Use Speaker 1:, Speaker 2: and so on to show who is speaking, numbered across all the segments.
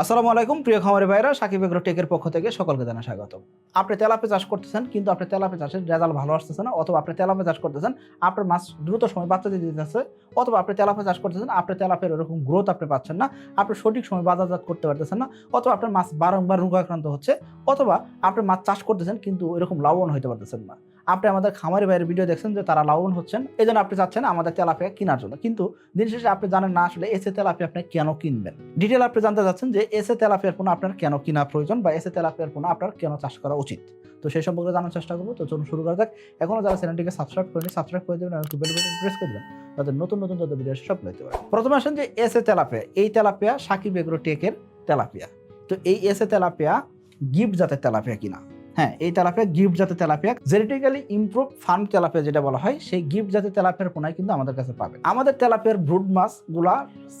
Speaker 1: আসসালামু আলাইকুম, প্রিয় খামারি ভাইরা সাকিব এগ্রো টেকের পক্ষ থেকে সকলকে জানা স্বাগত আপনি তেলাপে চাষ করতেছেন, কিন্তু আপনি তেলাপে চাষের রেজাল্ট ভালো আসতেছে না, অথবা আপনি তেলাপে চাষ করতেছেন, আপনার মাছ দ্রুত সময় বাচ্চা দিয়ে দিতেছে অথবা আপনি তেলাপে চাষ করতেছেন, আপনি তেলাপের ওরকম গ্রোথ আপনি পাচ্ছেন না, আপনি সঠিক সময় বাজারজাত করতে পারতেছেন না, অথবা আপনার মাছ বারংবার রোগাক্রান্ত হচ্ছে, অথবা আপনি মাছ চাষ করতেছেন, কিন্তু এরকম লাভবান হতে পারতেছেন না। আপনি আমাদের খামারি ভাইয়ের ভিডিও দেখছেন যে তারা লাভবান হচ্ছেন, এই জন্য আপনি চাচ্ছেন আমাদের তেলাপিয়া কেনার জন্য। কিন্তু দিন শেষে আপনি জানেন না আসলে এসে তেলাপিয়া আপনি কেন কিনবেন। ডিটেল আপনি জানতে চাচ্ছেন যে এসে তেলাপিয়ার পোনা আপনার কেন কিনা প্রয়োজন বা এসে তেলাপিয়ার পোনা আপনার কেন চাষ করা উচিত। তো সেই সম্পর্কে জানার চেষ্টা করব। তো চলুন শুরু করা যাক। এখনও যারা চ্যানেলটিকে সাবস্ক্রাইব করেনি সাবস্ক্রাইব করে দেবেন একটু বেল বাটন প্রেস করে দেবেন। তাদের নতুন নতুন যত ভিডিও সব পেতে পারে প্রথমে আসেন যে এসে তেলাপিয়া। এই তেলাপিয়া সাকিব এগ্রো টেকের তেলাপিয়া। তো এই এসে তেলাপিয়া গিফট জাতের তেলাপিয়া কিনা? হ্যাঁ এই তেলাপিয়া গিফট জাতের tilapia genetically improve farm tilapia যেটা বলা হয়, সেই গিফট জাতের তেলাপিয়ার পোনায় কিন্তু আমাদের কাছে পাবে আমাদের তেলাপিয়ার ব্রুড মাছগুলা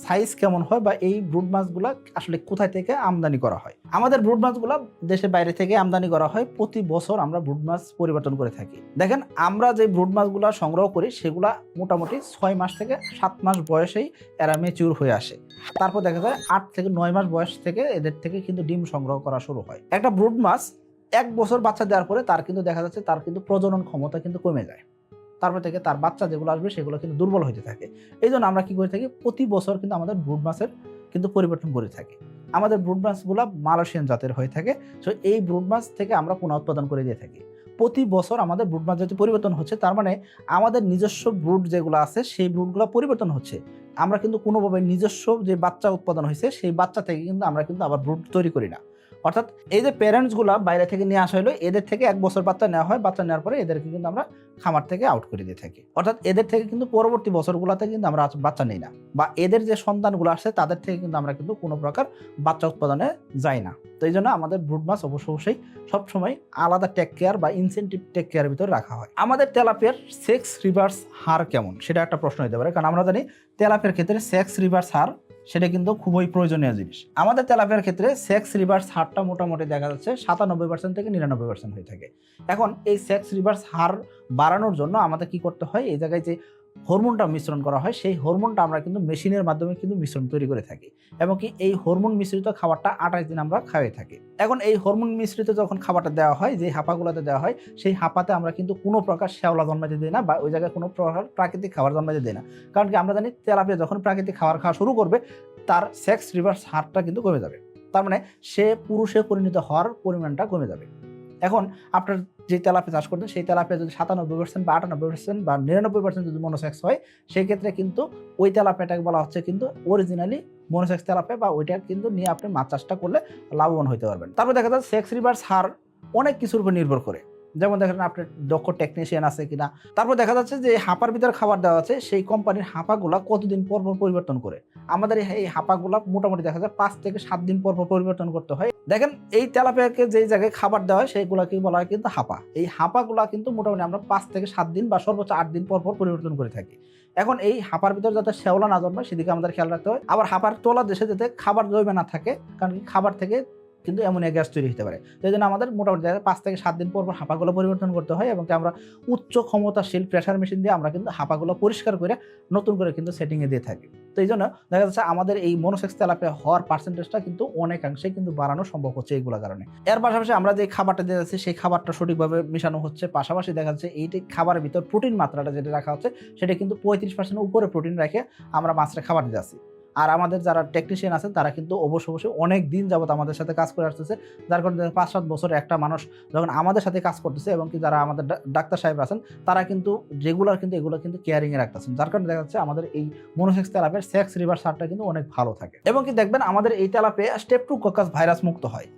Speaker 1: সাইজ কেমন হয় বা এই ব্রুড মাছগুলা আসলে কোথায় থেকে আমদানি করা হয়? আমাদের ব্রুড মাছগুলা দেশের বাইরে থেকে আমদানি করা হয়, প্রতি বছর আমরা ব্রুড মাছ পরিবর্তন করে থাকি। দেখেন, আমরা যে ব্রুড মাছগুলা সংগ্রহ করি, সেগুলা মোটামুটি ছয় মাস থেকে সাত মাস বয়সেই এরা মেচিউর হয়ে আসে। তারপর দেখা যায় আট থেকে নয় মাস বয়স থেকে এদের থেকে কিন্তু ডিম সংগ্রহ করা শুরু হয়। একটা ব্রুড মাছ এক বছর বাচ্চা দেওয়ার পরে তার কিন্তু দেখা যাচ্ছে তার কিন্তু প্রজনন ক্ষমতা কিন্তু কমে যায়। তারপর থেকে তার বাচ্চা যেগুলো আসবে সেগুলো কিন্তু দুর্বল হতে থাকে। এই জন্য আমরা কী করে থাকি, প্রতি বছর কিন্তু আমাদের ব্রুড মাছের কিন্তু পরিবর্তন করে থাকি। আমাদের ব্রুড মাছগুলো মালয়েশিয়ান জাতের হয়ে থাকে। সো এই ব্রুড মাছ থেকে আমরা পুনঃ উৎপাদন করে দিয়ে থাকি। প্রতি বছর আমাদের ব্রুড মাছ যদি পরিবর্তন হচ্ছে, তার মানে আমাদের নিজস্ব ব্রুড যেগুলো আছে, সেই ব্রুডগুলো পরিবর্তন হচ্ছে। আমরা কিন্তু কোনোভাবে নিজস্ব যে বাচ্চা উৎপাদন হয়েছে, সেই বাচ্চা থেকে কিন্তু আমরা কিন্তু আবার ব্রুড তৈরি করি না। অর্থাৎ এই যে প্যারেন্টসগুলো বাইরে থেকে নিয়ে আসা হলো এদের থেকে এক বছর বাচ্চা নেওয়া হয় বাচ্চা নেওয়ার পরে এদেরকে কিন্তু আমরা খামার থেকে আউট করে দিয়ে থাকি। অর্থাৎ এদের থেকে কিন্তু পরবর্তী বছরগুলোতে কিন্তু আমরা বাচ্চা নিই না বা এদের যে সন্তানগুলো আসছে, তাদের থেকে কিন্তু আমরা কিন্তু কোনো প্রকার বাচ্চা উৎপাদনে যাই না। তো এই জন্য আমাদের ব্রুড মাছ অবশ্য অবশ্যই সবসময় আলাদা টেক কেয়ার বা ইনসেন্টিভ টেক কেয়ার ভিতরে রাখা হয়। আমাদের তেলাপিয়ার সেক্স রিভার্স হার কেমন? সেটা একটা প্রশ্ন হতে পারে, কারণ আমরা জানি তেলাপিয়ার ক্ষেত্রে সেক্স রিভার্স হার সেটা কিন্তু খুবই প্রয়োজনীয় জিনিস। আমাদের তেলাপিয়ার ক্ষেত্রে সেক্স রিভার্স হারটা মোটামুটি দেখা যাচ্ছে সাতানব্বই পার্সেন্ট থেকে নিরানব্বই পার্সেন্ট হয়ে থাকে। এখন এই সেক্স রিভার্স হার বাড়ানোর জন্য আমাদের কি করতে হয়? এই জায়গায় যে হরমোনটা মিশ্রণ করা হয়, সেই হরমোনটা আমরা কিন্তু মেশিনের মাধ্যমে কিন্তু মিশ্রণ তৈরি করে থাকি। এবং কি এই হরমোন মিশ্রিত খাবারটা আঠাশ দিন আমরা খাওয়াই থাকি। এখন এই হরমোন মিশ্রিত যখন খাবারটা দেওয়া হয়, যে হাঁপাগুলোতে দেওয়া হয়, সেই হাঁপাতে আমরা কিন্তু কোনো প্রকার শ্যাওলা জন্মাতে দিই না বা ওই জায়গায় কোনো প্রকার প্রাকৃতিক খাবার জন্মাতে দিই না। কারণ কি আমরা জানি তেলাপিয়া যখন প্রাকৃতিক খাবার খাওয়া শুরু করবে, তার সেক্স রিভার্স হারটা কিন্তু কমে যাবে। তার মানে সে পুরুষে পরিণত হওয়ার পরিমাণটা কমে যাবে। এখন আপনার যে তেলাপিয়া চাষ করতেন, সেই তেলাপিয়া যদি সাতানব্বই পার্সেন্ট বা আটানব্বই পার্সেন্ট বা নিরানব্বই পার্সেন্ট যদি মনোসেক্স হয়, সেই ক্ষেত্রে কিন্তু ওই তেলাপিয়াটাকে বলা হচ্ছে কিন্তু অরিজিনালি মনোসেক্স তেলাপিয়া বা ওইটা কিন্তু নিয়ে আপনি মাছ চাষটা করলে লাভবান হতে পারবেন। তারপর দেখা যাচ্ছে সেক্স রিভার্স হার অনেক কিছুর উপর নির্ভর করে। যেমন দেখেন আপনার দক্ষ টেকনিশিয়ান আছে কিনা। তারপর দেখা যাচ্ছে যে হাঁপার ভিতরে খাবার দেওয়া আছে, সেই কোম্পানির হাঁপাগুলা কতদিন পর পর পরিবর্তন করে। আমাদের এই হাঁপাগুলা মোটামুটি দেখা যায় পাঁচ থেকে সাত দিন পর পর পরিবর্তন করতে হয়। দেখেন, এই তেলাপিয়াকে যেই জায়গায় খাবার দেওয়া হয় সেইগুলাকে বলা হয় কিন্তু হাঁপা। এই হাঁপাগুলা কিন্তু মোটামুটি আমরা পাঁচ থেকে সাত দিন বা সর্বোচ্চ আট দিন পর পর পরিবর্তন করে থাকি। এখন এই হাঁপার ভিতরে যাতে শ্যাওলা না জন্মায়, সেদিকে আমাদের খেয়াল রাখতে হয়। আবার হাঁপার তোলা দেশে যাতে খাবার জমে না থাকে, কারণ খাবার থেকে কিন্তু অ্যামোনিয়া গ্যাস তৈরি হতে পারে। তো এই জন্য আমাদের মোটামুটি পাঁচ থেকে সাত দিন পর পর হাঁপাগুলো পরিবর্তন করতে হয় এবং আমরা উচ্চ ক্ষমতাশীল প্রেশার মেশিন দিয়ে আমরা কিন্তু হাঁপাগুলো পরিষ্কার করে নতুন করে কিন্তু সেটিংয়ে দিয়ে থাকি। তো এই জন্য দেখা যাচ্ছে আমাদের এই মনোসেক্স তেলাপিয়া হওয়ার পার্সেন্টেজটা কিন্তু অনেকাংশে কিন্তু বাড়ানো সম্ভব হচ্ছে এইগুলো কারণে। এর পাশাপাশি আমরা যে খাবারটা দিয়ে যাচ্ছি, সেই খাবারটা সঠিকভাবে মেশানো হচ্ছে। পাশাপাশি দেখা যাচ্ছে এইটি খাবারের ভিতর প্রোটিন মাত্রাটা যেটা রাখা হচ্ছে, সেটা কিন্তু পঁয়ত্রিশ পার্সেন্ট উপরে প্রোটিন রেখে আমরা মাছটা খাবার দিয়ে যাচ্ছি। আর আমাদের যারা টেকনিশিয়ান আছেন তারা কিন্তু অবশ্য অবশ্যই অনেক দিন যাবত আমাদের সাথে কাজ করে আসতেছে। যার কারণে পাঁচ সাত বছর একটা মানুষ যখন আমাদের সাথে কাজ করতেছে এবং কি যারা আমাদের ডাক্তার সাহেব আছেন, তারা কিন্তু রেগুলার কিন্তু এগুলো কিন্তু কেয়ারিংয়ে রাখতেছেন। যার কারণে দেখা যাচ্ছে আমাদের এই মনোসেক্স তেলাপের সেক্স রিভার সারটা কিন্তু অনেক ভালো থাকে। এবং কি দেখবেন, আমাদের এই তেলাপে স্টেপ টু ককাস ভাইরাস মুক্ত হয়।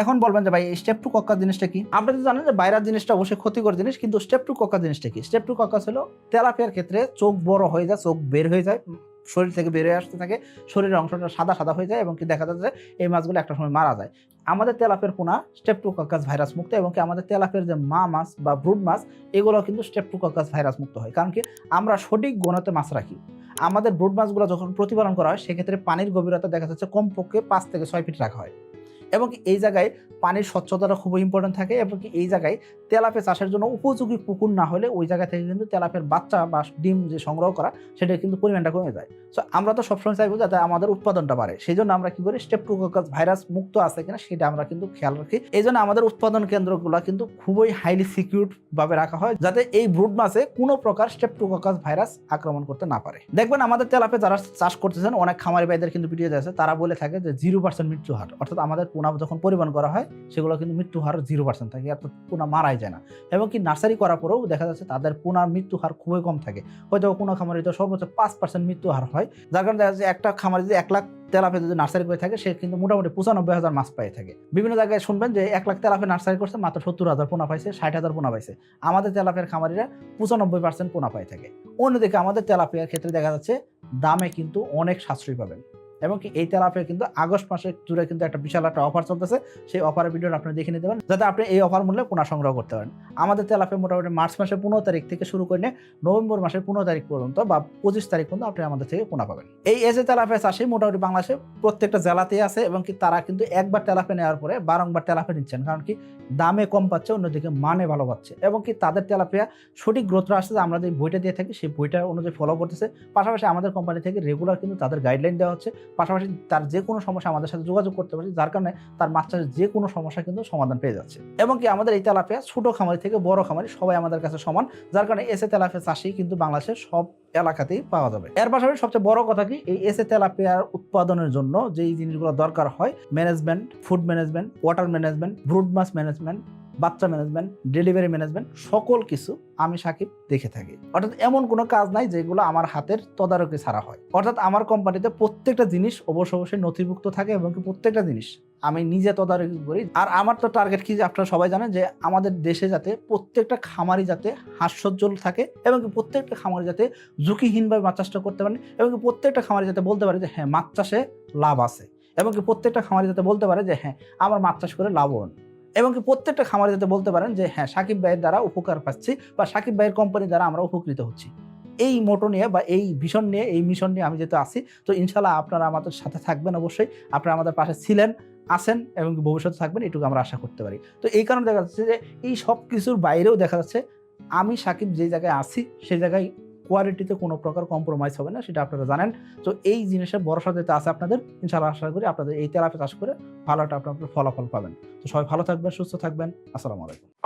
Speaker 1: এখন বলবেন যে ভাই, এই স্টেপ টু কক্কাস জিনিসটা কি? আপনি তো জানেন যে ভাইরাস জিনিসটা অবশ্যই ক্ষতিকর জিনিস, কিন্তু স্টেপ টু কক্কাস জিনিসটা কি? স্টেপ টু কক্কাস হলো তেলাপিয়ার ক্ষেত্রে চোখ বড় হয়ে যায়, চোখ বের হয়ে যায়। শরীর থেকে বের হয়ে আসতে থাকে, শরীরের অংশটা সাদা সাদা হয়ে যায় এবং কি দেখা যাচ্ছে এই মাছগুলো একটা সময় মারা যায়। আমাদের তেলাপের পোনা স্টেপটুকাকাস ভাইরাস মুক্ত এবং কি আমাদের তেলাপের যে মা মাছ বা ব্রুড মাছ, এগুলো কিন্তু স্টেপটুকাকাস ভাইরাস মুক্ত হয়। কারণ কি আমরা সঠিক গণতে মাছ রাখি। আমাদের ব্রুড মাছগুলো যখন প্রতিপালন করা হয়, সেক্ষেত্রে পানির গভীরতা দেখা যাচ্ছে কমপক্ষে পাঁচ থেকে ছয় ফিট রাখা হয়। এবং এই জায়গায় পানির স্বচ্ছতাটা খুবই ইম্পর্টেন্ট থাকে এবং এই জায়গায় তেলাপে চাষের জন্য উপযোগী পুকুর না হলে ওই জায়গা থেকে কিন্তু তেলাপের বাচ্চা বা ডিম যে সংগ্রহ করা, সেটা কিন্তু পরিমাণটা কমে যায়। সো আমরা তো সবসময় চাইব যাতে আমাদের উৎপাদনটা বাড়ে। সেই জন্য আমরা কি করি স্টেপটোকোকাস ভাইরাস মুক্ত আছে কিনা সেটা আমরা কিন্তু খেয়াল রাখি। এই জন্য আমাদের উৎপাদন কেন্দ্রগুলো কিন্তু খুবই হাইলি সিকিউর ভাবে রাখা হয়, যাতে এই ব্রুড মাছে কোনো প্রকার স্টেপটোকোকাস ভাইরাস আক্রমণ করতে না পারে। দেখবেন আমাদের তেলাপে যারা চাষ করতেছেন, অনেক খামারি ভাইদের কিন্তু ভিডিও আছে, তারা বলে থাকে যে জিরো পার্সেন্ট মৃত্যু হার অর্থাৎ আমাদের পোনা যখন পরিমাণ করা হয়, সেগুলো কিন্তু মৃত্যু হার জিরো পার্সেন্ট থাকে, অর্থাৎ পোনা মারাই যায় না। এবং কি নার্সারি করার পরেও দেখা যাচ্ছে তাদের পোনার মৃত্যু হার খুবই কম থাকে। হয়তো কোনো খামারিতে সর্বোচ্চ পাঁচ পার্সেন্ট মৃত্যু হার হয়, যার কারণে দেখা যাচ্ছে একটা খামারি যদি এক লাখ তেলাপে যদি নার্সারি করে থাকে, সে কিন্তু মোটামুটি পঁচানব্বই হাজার মাছ পাই থাকে। বিভিন্ন জায়গায় শুনবেন যে এক লাখ তেলাপে নার্সারি করছে, মাত্র সত্তর হাজার পোনা পাইছে, ষাট হাজার পোনা পাইছে। আমাদের তেলাপের খামারিরা পঁচানব্বই পার্সেন্ট পোনা পাই থাকে। অন্যদিকে আমাদের তেলাপিয়ার ক্ষেত্রে দেখা যাচ্ছে দামে কিন্তু অনেক সাশ্রয়ী পাবেন। এবং কি এই তেলাপিয়া কিন্তু আগস্ট মাসে জুড়ে কিন্তু একটা বিশাল একটা অফার চলতেছে। সেই অফারের ভিডিওটা আপনি দেখে নিতে পারেন, যাতে আপনি এই অফার মূল্যে পোনা সংগ্রহ করতে পারেন। আমাদের তেলাপিয়া মোটামুটি মার্চ মাসের পনেরো তারিখ থেকে শুরু করে নভেম্বর মাসের পনেরো তারিখ পর্যন্ত বা পঁচিশ তারিখ পর্যন্ত আপনি আমাদের থেকে পোনা পাবেন। এই এজে তেলাপিয়া চাষে মোটামুটি বাংলাদেশে প্রত্যেকটা জেলাতেই আছে এবং কি তারা কিন্তু একবার তেলাপিয়া নেওয়ার পরে বারংবার তেলাপিয়া নিচ্ছেন, কারণ কি দামে কম পাচ্ছে, অন্যদিকে মানে ভালো পাচ্ছে। এবং কি তাদের তেলাপিয়া সঠিক গ্রোথ আসছে যে আমরা যে বইটা দিয়ে থাকি, সেই বইটা অনুযায়ী ফলো করতেছে। পাশাপাশি আমাদের কোম্পানি থেকে রেগুলার কিন্তু তাদের গাইডলাইন দেওয়া হচ্ছে পাশাপাশি তার যে কোনো সমস্যা আমাদের সাথে যোগাযোগ করতে পারছে যার কারণে তার মাছ চাষের যে কোনো সমস্যা কিন্তু সমাধান পেয়ে যাচ্ছে। এবং কি আমাদের এই তেলাপিয়া ছোটো খামারি থেকে বড় খামারি সবাই আমাদের কাছে সমান, যার কারণে এসে তেলাপিয়া চাষি কিন্তু বাংলাদেশের সব এলাকাতেই পাওয়া যাবে। এর পাশাপাশি সবচেয়ে বড় কথা কি, এই এসে তেলাপিয়ার উৎপাদনের জন্য যেই জিনিসগুলো দরকার হয় management food management water management brood মাছ ম্যানেজমেন্ট বাচ্চা ম্যানেজমেন্ট ডেলিভারি ম্যানেজমেন্ট সকল কিছু আমি সাকিব দেখে থাকি। অর্থাৎ এমন কোনো কাজ নাই যেগুলো আমার হাতের তদারকি ছাড়া হয়। অর্থাৎ আমার কোম্পানিতে প্রত্যেকটা জিনিস অবশ্য অবশ্যই নথিভুক্ত থাকে এবং প্রত্যেকটা জিনিস আমি নিজে তদারকি করি। আর আমার তো টার্গেট কি আপনারা সবাই জানেন যে আমাদের দেশে যাতে প্রত্যেকটা খামারি যাতে হাস্যজ্জ্বল থাকে এবং প্রত্যেকটা খামারি যাতে ঝুঁকিহীনভাবে মাছ চাষটা করতে পারেন এবং প্রত্যেকটা খামারি যাতে বলতে পারে যে হ্যাঁ মাছ চাষে লাভ আছে। এবং প্রত্যেকটা খামারি যাতে বলতে পারে যে হ্যাঁ আমার মাছ চাষ করে লাভবান। এবং কি প্রত্যেকটা খামারে যাতে বলতে পারেন যে হ্যাঁ সাকিব ভাইয়ের দ্বারা উপকার পাচ্ছি বা সাকিব ভাইয়ের কোম্পানির দ্বারা আমরা উপকৃত হচ্ছি। এই মোটো নিয়ে বা এই ভিশন নিয়ে, এই মিশন নিয়ে আমি যেহেতু আসি তো ইনশাল্লাহ আপনারা আমাদের সাথে থাকবেন অবশ্যই। আপনারা আমাদের পাশে ছিলেন আসেন এবং ভবিষ্যতে থাকবেন, এটুকু আমরা আশা করতে পারি। তো এই কারণে দেখা যাচ্ছে যে, এই সব কিছুর বাইরেও দেখা যাচ্ছে, আমি সাকিব যে জায়গায় আছি সেই জায়গায় কোয়ালিটিতে কোনো প্রকার কম্প্রোমাইজ হবে না, সেটা আপনারা জানেন। তো এই জিনিসের ভরসা যেতে আছে আপনাদের। ইনশাআল্লাহ আশা করি আপনাদের এই তেলাপে চাষ করে ভালো একটা আপনার ফলাফল পাবেন। তো সবাই ভালো থাকবেন, সুস্থ থাকবেন। আসসালামু আলাইকুম।